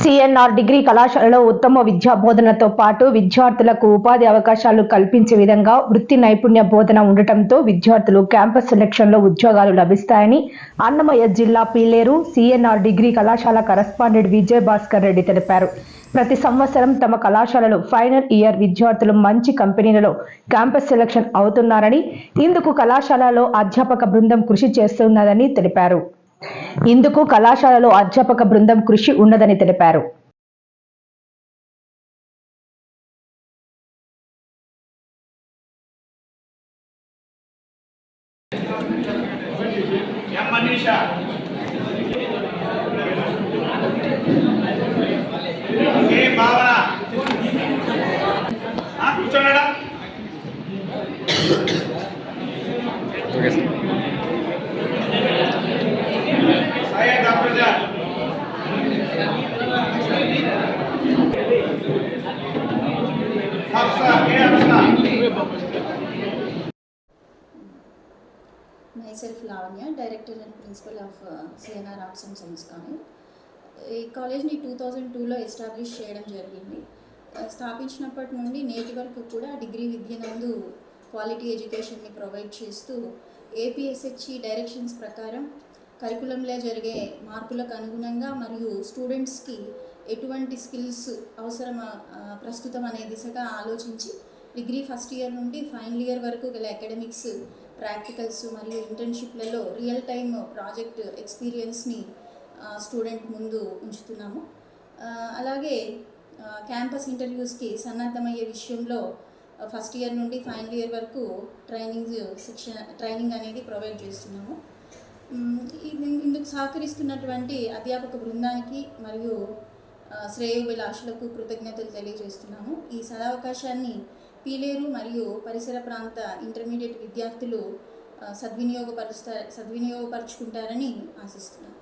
CNR degree కళాశాలలో ఉత్తమ విద్యా బోధనతో పాటు విద్యార్థులకు ఉపాధి అవకాశాలు కల్పించే విధంగా వృత్తి నైపుణ్య బోధన ఉండటంతో విద్యార్థులు క్యాంపస్ సెలక్షన్లో ఉద్యోగాలు లభిస్తాయని అన్నమయ్య జిల్లా పీలేరు సిఎన్ఆర్ డిగ్రీ కళాశాల కరస్పాండెంట్ విజయ్ భాస్కర్ రెడ్డి తెలిపారు. ప్రతి సంవత్సరం తమ కళాశాలలో ఫైనల్ ఇయర్ విద్యార్థులు మంచి కంపెనీలలో క్యాంపస్ సెలక్షన్ అవుతున్నారని ఇందుకు కళాశాలలో అధ్యాపక బృందం కృషి చేస్తున్నదని తెలిపారు. ఇందుకు కళాశాలలో అధ్యాపక బృందం కృషి ఉన్నదని తెలిపారు. M Manisha? Hafsa Lavanya director and principal of uh, CNR arts and science college ఈ కాలేజ్ని టూ థౌజండ్ టూలో ఎస్టాబ్లిష్ చేయడం జరిగింది. స్థాపించినప్పటి నుండి నేటి వరకు కూడా డిగ్రీ విద్య నందు క్వాలిటీ ఎడ్యుకేషన్ని ప్రొవైడ్ చేస్తూ ఏపీఎస్హెచ్ఈ డైరెక్షన్స్ ప్రకారం కరికులంలో జరిగే మార్పులకు అనుగుణంగా మరియు స్టూడెంట్స్కి ఎటువంటి స్కిల్స్ అవసరం ప్రస్తుతం అనే దిశగా ఆలోచించి డిగ్రీ ఫస్ట్ ఇయర్ నుండి ఫైనల్ ఇయర్ వరకు గల అకాడమిక్స్ ప్రాక్టికల్స్ మరియు ఇంటర్న్షిప్లలో రియల్ టైమ్ ప్రాజెక్ట్ ఎక్స్పీరియన్స్ని స్టూడెంట్ ముందు ఉంచుతున్నాము. అలాగే క్యాంపస్ ఇంటర్వ్యూస్కి సన్నద్ధమయ్యే విషయంలో ఫస్ట్ ఇయర్ నుండి ఫైనల్ ఇయర్ వరకు ట్రైనింగ్ శిక్షణ ట్రైనింగ్ అనేది ప్రొవైడ్ చేస్తున్నాము. ఇందుకు సహకరిస్తున్నటువంటి అధ్యాపక బృందానికి మరియు శ్రేయోభిలాషులకు కృతజ్ఞతలు తెలియజేస్తున్నాము. ఈ సదావకాశాన్ని పీలేరు మరియు పరిసర ప్రాంత ఇంటర్మీడియట్ విద్యార్థులు ఆ, సద్వినియోగపరుస్తా సద్వినియోగపరుచుకుంటారని ఆశిస్తున్నాను.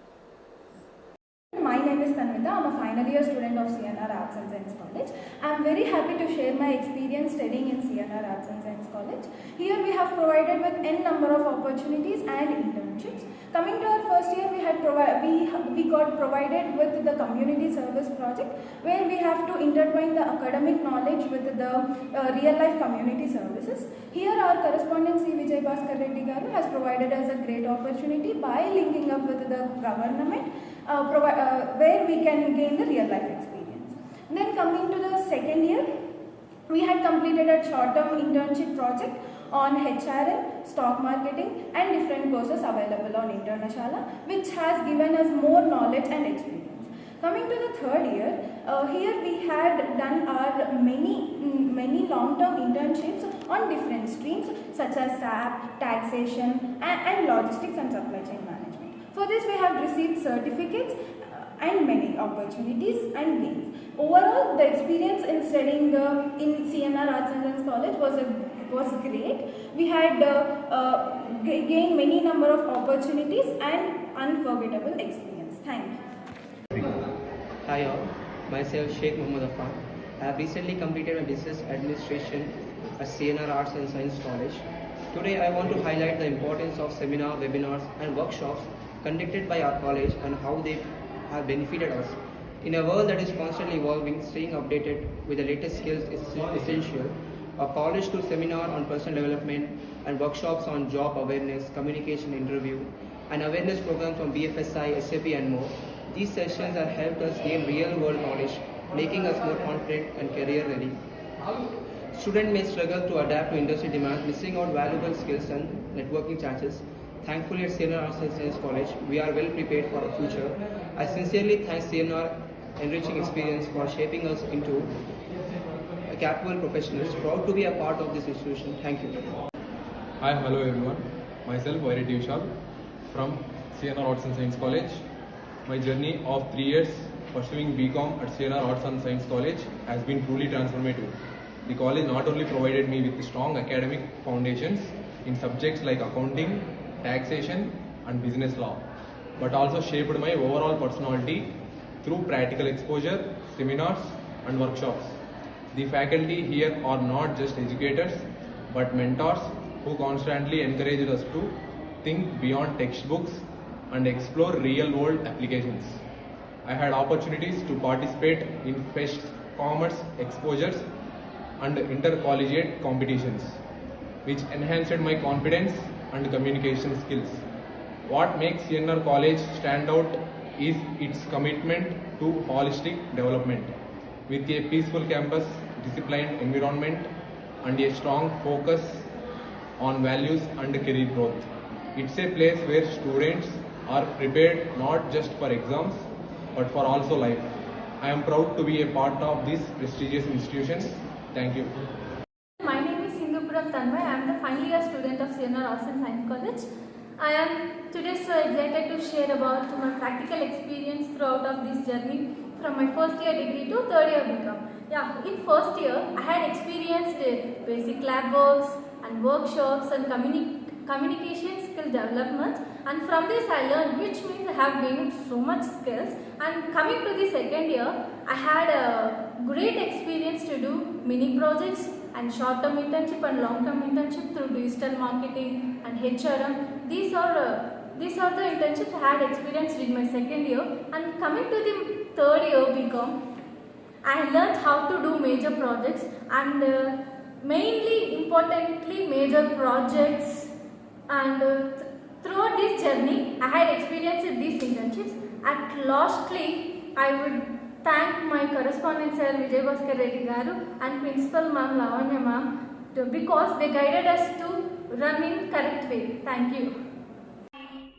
My name is Tanvita. I'm a final year student of CNR Arts and Science College. I'm very happy to share my experience studying in CNR Arts and Science College. Here we have provided with n number of opportunities and internships. Coming to our first year, we had we we got provided with the community service project where we have to intertwine the academic knowledge with the uh, real life community services. Here our correspondent C. Vijay Bhaskar Reddy has provided us a great opportunity by linking up with the government uh, uh, where we can gain the real life experience. Then coming to the second year, we had completed a short-term internship project on HRM, stock marketing and different courses available on Internashala which has given us more knowledge and experience. Coming to the third year, uh, here we had done our many mm, many long-term internships on different streams such as SAP, taxation and, and logistics and supply chain management. For this we have received certificates uh, and many opportunities and gains. Overall, the experience in studying uh, in CNR Arts and Science College was a was great. We had uh, uh, gained many number of opportunities and unforgettable experience. Thank you. Hi all, myself Sheikh Muhammad Affan. I have recently completed my business administration at CNR Arts and Science College. Today I want to highlight the importance of seminar, webinars and workshops conducted by our college and how they have benefited us. In a world that is constantly evolving, staying updated with the latest skills is essential. A college to seminar on personal development and workshops on job awareness, communication interview, and awareness programs from BFSI, SAP and more. These sessions have helped us gain real world knowledge, making us more confident and career ready. Students may struggle to adapt to industry demands, missing out valuable skills and networking chances. Thankfully, at CNR Arts and Science College, we are well prepared for our future. I sincerely thank CNR enriching experience for shaping us into a capable professionals. Proud to be a part of this institution. Thank you. Hi, hello everyone. Myself Vairat Vishal from CNR Arts and Science College. My journey of three years pursuing BCom at CNR Arts and Science College has been truly transformative. The college not only provided me with strong academic foundations in subjects like accounting, taxation, and business law, but also shaped my overall personality through practical exposure, seminars, and workshops. The faculty here are not just educators but mentors who constantly encourage us to think beyond textbooks and explore real world applications. I had opportunities to participate in fests, commerce exposures, and intercollegiate competitions, which enhanced my confidence and communication skills. What makes CNR College stand out is its commitment to holistic development. With a peaceful campus, disciplined environment, and a strong focus on values and career growth. It's a place where students are prepared not just for exams but for also life. I am proud to be a part of this prestigious institution. Thank you. My name is Hindupuram Tanmay. I am the final year student Arts and Science College. I am today so excited to share about my practical experience throughout of this journey from my first year degree to third year BCom. Yeah, in first year I had experienced uh, basic lab works and workshops and communi- communication skill development and from this I learned which means I have gained so much skills and coming to the second year I had a great experience to do mini projects and short term internship and long term internship through digital marketing and HRM. These are uh, these are the internships I had experienced in my second year and coming to the third year BCom I learned how to do major projects and uh, mainly importantly major projects and uh, th- throughout this journey I had experienced these internships. At lastly I would thank my correspondent sir Vijay Bhaskar Reddy garu and principal ma'am Lavanya ma'am because they guided us to run in correct way thank you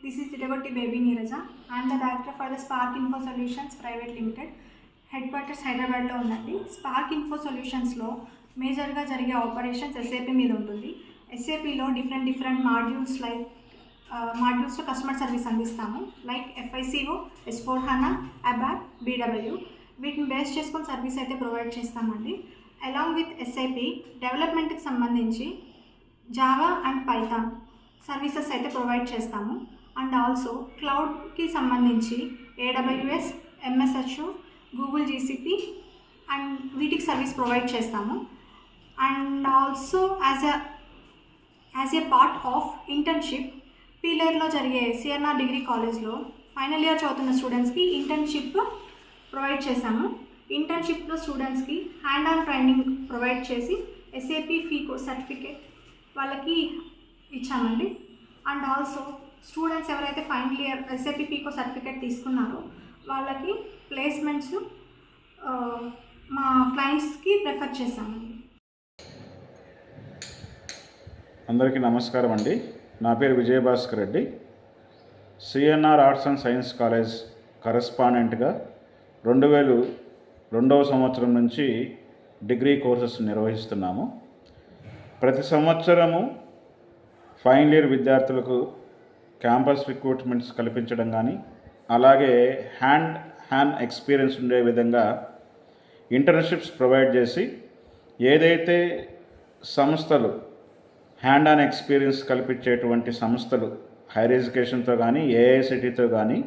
this is Titagotti Baby Neeraja and the director for the Spark Info Solutions Private Limited headquarters హైదరాబాద్లో ఉందండి. Spark info సొల్యూషన్స్లో మేజర్గా జరిగే operations SAP మీద ఉంటుంది. ఎస్ఏపీలో different different modules like మాడ్యూల్స్లో customer service అందిస్తాము. Like FICO S four HANA ABAP BW వీటిని బేస్ చేసుకొని సర్వీస్ అయితే ప్రొవైడ్ చేస్తామండి. అలాంగ్ విత్ ఎస్ఐపి డెవలప్మెంట్కి సంబంధించి జావా అండ్ పైథాన్ సర్వీసెస్ అయితే ప్రొవైడ్ చేస్తాము. అండ్ ఆల్సో క్లౌడ్కి సంబంధించి AWS MSH Google GCP and వీటికి సర్వీస్ ప్రొవైడ్ చేస్తాము. And also as a as a part of internship పీలర్లో జరిగే సిఎన్ఆర్ డిగ్రీ కాలేజ్లో ఫైనల్ ఇయర్ చదువుతున్న స్టూడెంట్స్కి ఇంటర్న్షిప్ ప్రొవైడ్ చేశాము ఇంటర్న్షిప్లో స్టూడెంట్స్కి హ్యాండ్ ఆన్ ట్రైనింగ్ ప్రొవైడ్ చేసి ఎస్ఏపి ఫీకో సర్టిఫికేట్ వాళ్ళకి ఇచ్చామండి. అండ్ ఆల్సో స్టూడెంట్స్ ఎవరైతే final year SAP FICO certificate తీసుకున్నారో వాళ్ళకి ప్లేస్మెంట్స్ మా క్లయింట్స్కి ప్రిఫర్ చేశామండి. అందరికీ నమస్కారం అండి. నా పేరు Vijayabhaskar Reddy. CNR arts and science college కరస్పాండెంట్గా రెండు వేలు రెండవ సంవత్సరం నుంచి డిగ్రీ కోర్సెస్ నిర్వహిస్తున్నాము. ప్రతి సంవత్సరము ఫైనల్ ఇయర్ విద్యార్థులకు క్యాంపస్ రిక్రూట్మెంట్స్ కల్పించడం కానీ అలాగే హ్యాండ్ హ్యాండ్ ఎక్స్పీరియన్స్ ఉండే విధంగా ఇంటర్న్షిప్స్ ప్రొవైడ్ చేసి ఏదైతే సంస్థలు హ్యాండ్ ఆన్ ఎక్స్పీరియన్స్ కల్పించేటువంటి సంస్థలు హైర్ ఎడ్యుకేషన్తో కానీ ఏఐసిటీతో కానీ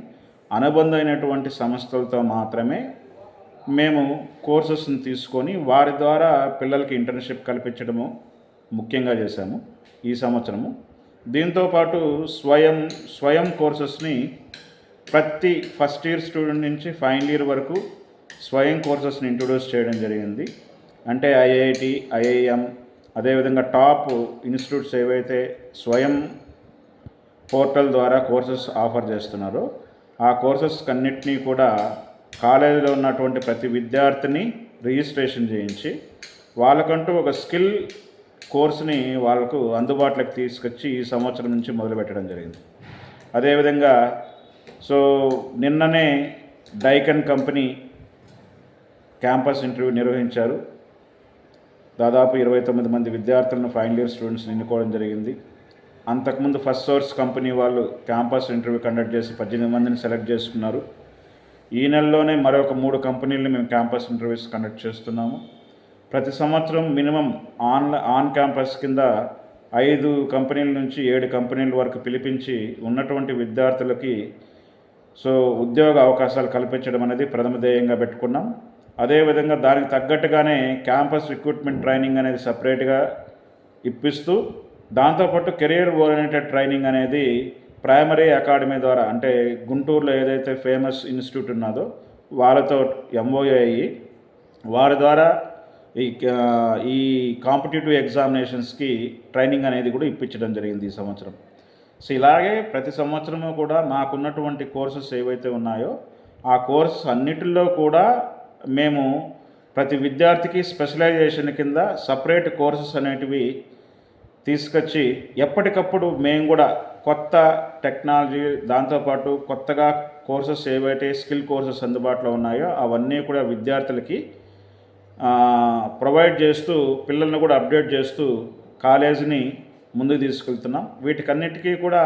అనుబంధమైనటువంటి సంస్థలతో మాత్రమే మేము కోర్సెస్ని తీసుకొని వారి ద్వారా పిల్లలకి ఇంటర్న్షిప్ కల్పించడము ముఖ్యంగా చేశాము ఈ సంవత్సరము. దీంతోపాటు స్వయం స్వయం కోర్సెస్ని ప్రతి ఫస్ట్ ఇయర్ స్టూడెంట్ నుంచి ఫైనల్ ఇయర్ వరకు స్వయం కోర్సెస్ని ఇంట్రొడ్యూస్ చేయడం జరిగింది. అంటే ఐఐటి ఐఐఎం అదేవిధంగా టాప్ ఇన్స్టిట్యూట్స్ ఏవైతే స్వయం పోర్టల్ ద్వారా కోర్సెస్ ఆఫర్ చేస్తున్నారో ఆ కోర్సెస్ అన్నిటినీ కూడా కాలేజీలో ఉన్నటువంటి ప్రతి విద్యార్థిని రిజిస్ట్రేషన్ చేయించి వాళ్ళకంటూ ఒక స్కిల్ కోర్స్ని వాళ్ళకు అందుబాటులోకి తీసుకొచ్చి ఈ సంవత్సరం నుంచి మొదలుపెట్టడం జరిగింది. అదేవిధంగా సో నిన్ననే డైకన్ కంపెనీ క్యాంపస్ ఇంటర్వ్యూ నిర్వహించారు. దాదాపు ఇరవై తొమ్మిది మంది విద్యార్థులను ఫైనల్ ఇయర్ స్టూడెంట్స్ ఎన్నుకోవడం జరిగింది. అంతకుముందు ఫస్ట్ సోర్స్ కంపెనీ వాళ్ళు క్యాంపస్ ఇంటర్వ్యూ కండక్ట్ చేసి పద్దెనిమిది మందిని సెలెక్ట్ చేసుకున్నారు. ఈ నెలలోనే మరొక మూడు కంపెనీలను మేము క్యాంపస్ ఇంటర్వ్యూస్ కండక్ట్ చేస్తున్నాము. ప్రతి సంవత్సరం మినిమం ఆన్ ఆన్ క్యాంపస్ కింద ఐదు కంపెనీల నుంచి ఏడు కంపెనీల వరకు పిలిపించి ఉన్నటువంటి విద్యార్థులకి సో ఉద్యోగ అవకాశాలు కల్పించడం అనేది ప్రథమ ధ్యేయంగా పెట్టుకున్నాం. అదేవిధంగా దానికి తగ్గట్టుగానే క్యాంపస్ రిక్రూట్మెంట్ ట్రైనింగ్ అనేది సపరేట్గా ఇప్పిస్తూ దాంతోపాటు కెరియర్ ఓరియంటెడ్ ట్రైనింగ్ అనేది ప్రైమరీ అకాడమీ ద్వారా అంటే గుంటూరులో ఏదైతే ఫేమస్ ఇన్స్టిట్యూట్ ఉన్నదో వాళ్ళతో ఎంఓఏ అయ్యి వారి ద్వారా ఈ ఈ కాంపిటేటివ్ ఎగ్జామినేషన్స్కి ట్రైనింగ్ అనేది కూడా ఇప్పించడం జరిగింది ఈ సంవత్సరం. సో ఇలాగే ప్రతి సంవత్సరము కూడా మాకున్నటువంటి కోర్సెస్ ఏవైతే ఉన్నాయో ఆ కోర్సెస్ అన్నిటిలో కూడా మేము ప్రతి విద్యార్థికి స్పెషలైజేషన్ కింద సపరేట్ కోర్సెస్ అనేటివి తీసుకొచ్చి ఎప్పటికప్పుడు మేము కూడా కొత్త టెక్నాలజీ దాంతోపాటు కొత్తగా కోర్సెస్ ఏవైతే స్కిల్ కోర్సెస్ అందుబాటులో ఉన్నాయో అవన్నీ కూడా విద్యార్థులకి ప్రొవైడ్ చేస్తూ పిల్లల్ని కూడా అప్డేట్ చేస్తూ కాలేజీని ముందుకు తీసుకెళ్తున్నాం. వీటికన్నిటికీ కూడా